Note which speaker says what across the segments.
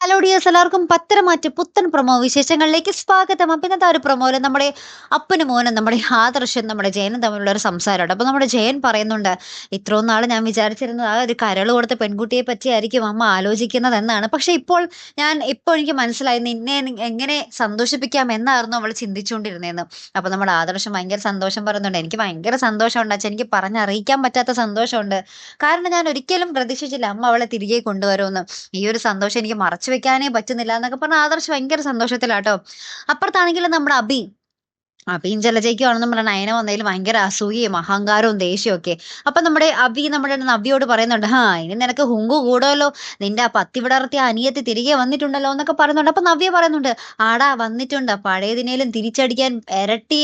Speaker 1: Hello dears എല്ലാവർക്കും പത്തരമാറ്റ് പുത്തൻ promo വിശേഷങ്ങളിലേക്ക് സ്വാഗതം. അപ്പം ഇന്നത്തെ ഒരു പ്രൊമോയിൽ നമ്മുടെ അപ്പനും മോനും നമ്മുടെ ആദർശം നമ്മുടെ ജയനും തമ്മിലുള്ള ഒരു സംസാരമുണ്ട്. അപ്പോൾ നമ്മുടെ ജയൻ പറയുന്നുണ്ട് ഇത്രയും നാൾ ഞാൻ വിചാരിച്ചിരുന്നത് ആ ഒരു കരൾ കൊടുത്ത പെൺകുട്ടിയെ പറ്റിയായിരിക്കും അമ്മ ആലോചിക്കുന്നത് എന്നാണ്. പക്ഷേ ഇപ്പോൾ ഞാൻ ഇപ്പോൾ എനിക്ക് മനസ്സിലായി നിന്നെ എങ്ങനെ സന്തോഷിപ്പിക്കാം എന്നായിരുന്നു അവൾ ചിന്തിച്ചുകൊണ്ടിരുന്നതെന്ന്. അപ്പോൾ നമ്മുടെ ആദർശം ഭയങ്കര സന്തോഷം പറയുന്നുണ്ട്. എനിക്ക് ഭയങ്കര സന്തോഷമുണ്ട് അച്ഛൻ. എനിക്ക് പറഞ്ഞറിയിക്കാൻ പറ്റാത്ത സന്തോഷമുണ്ട്. കാരണം ഞാൻ ഒരിക്കലും പ്രതീക്ഷിച്ചില്ല അമ്മ അവളെ തിരികെ കൊണ്ടുവരുമെന്ന്. ഈ ഒരു സന്തോഷം എനിക്ക് മറച്ചു വെക്കാനേ പറ്റുന്നില്ല എന്നൊക്കെ പറഞ്ഞ ആദർശ് ഭയങ്കര സന്തോഷത്തിലാട്ടോ. അപ്പുറത്താണെങ്കിലും നമ്മുടെ അബി അബിയും ജലജയ്ക്കുവാണെന്നും പറഞ്ഞ നയന വന്നതിൽ ഭയങ്കര അസൂയയും അഹങ്കാരവും ദേഷ്യവും ഒക്കെ. അപ്പൊ നമ്മുടെ അബി നമ്മുടെ നവ്യോട് പറയുന്നുണ്ട് ഹാ ഇനി നിനക്ക് ഹുങ്കു കൂടുമല്ലോ നിന്റെ ആ പത്തി വിടർത്തിയ അനിയത്തി തിരികെ വന്നിട്ടുണ്ടല്ലോ? എന്നൊക്കെ പറയുന്നുണ്ട്. അപ്പൊ നവ്യ പറയുന്നുണ്ട് ആടാ വന്നിട്ടുണ്ട്. പഴയതിനേലും തിരിച്ചടിക്കാൻ ഇരട്ടി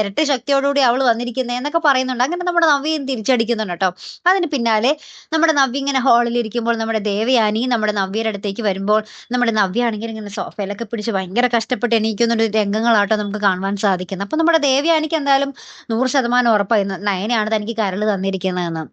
Speaker 1: ഇരട്ടി ശക്തിയോടുകൂടി അവൾ വന്നിരിക്കുന്നത് എന്നൊക്കെ പറയുന്നുണ്ട്. അങ്ങനെ നമ്മുടെ നവ്യയും തിരിച്ചടിക്കുന്നുണ്ട് കേട്ടോ. അതിന് പിന്നാലെ നമ്മുടെ നവ്യ ഇങ്ങനെ ഹാളിൽ ഇരിക്കുമ്പോൾ നമ്മുടെ ദേവയാനി നമ്മുടെ നവ്യയുടെ അടുത്തേക്ക് വരുമ്പോൾ നമ്മുടെ നവ്യ ആണെങ്കിൽ ഇങ്ങനെ സോഫയിലൊക്കെ പിടിച്ച് ഭയങ്കര കഷ്ടപ്പെട്ട് എണീക്കുന്ന ഒരു രംഗങ്ങളാട്ടോ നമുക്ക് കാണുവാൻ സാധിക്കുന്നത് അപ്പൊ നമ്മുടെ ദേവയാനിക്ക് എന്തായാലും നൂറ് ശതമാനം ഉറപ്പായി നയനയാണ് തനിക്ക് കരൾ തന്നിരിക്കുന്നതെന്ന്.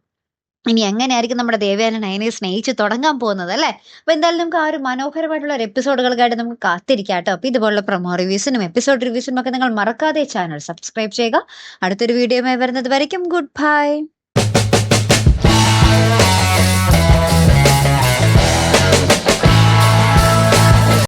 Speaker 1: ഇനി എങ്ങനെയായിരിക്കും നമ്മുടെ ദേവിയാനെ നയനയെ സ്നേഹിച്ച് തുടങ്ങാൻ പോകുന്നത് അല്ലേ? അപ്പൊ എന്തായാലും നമുക്ക് ആ ഒരു മനോഹരമായിട്ടുള്ള ഒരു എപ്പിസോഡുകൾക്കായിട്ട് നമുക്ക് കാത്തിരിക്കാം കേട്ടോ. അപ്പൊ ഇതുപോലുള്ള പ്രൊമോ റിവ്യൂസിനും എപ്പിസോഡ് റിവ്യൂസിനും ഒക്കെ നിങ്ങൾ മറക്കാതെ ചാനൽ സബ്സ്ക്രൈബ് ചെയ്യുക. അടുത്തൊരു വീഡിയോ വരുന്നത് വരയ്ക്കും. Good bye.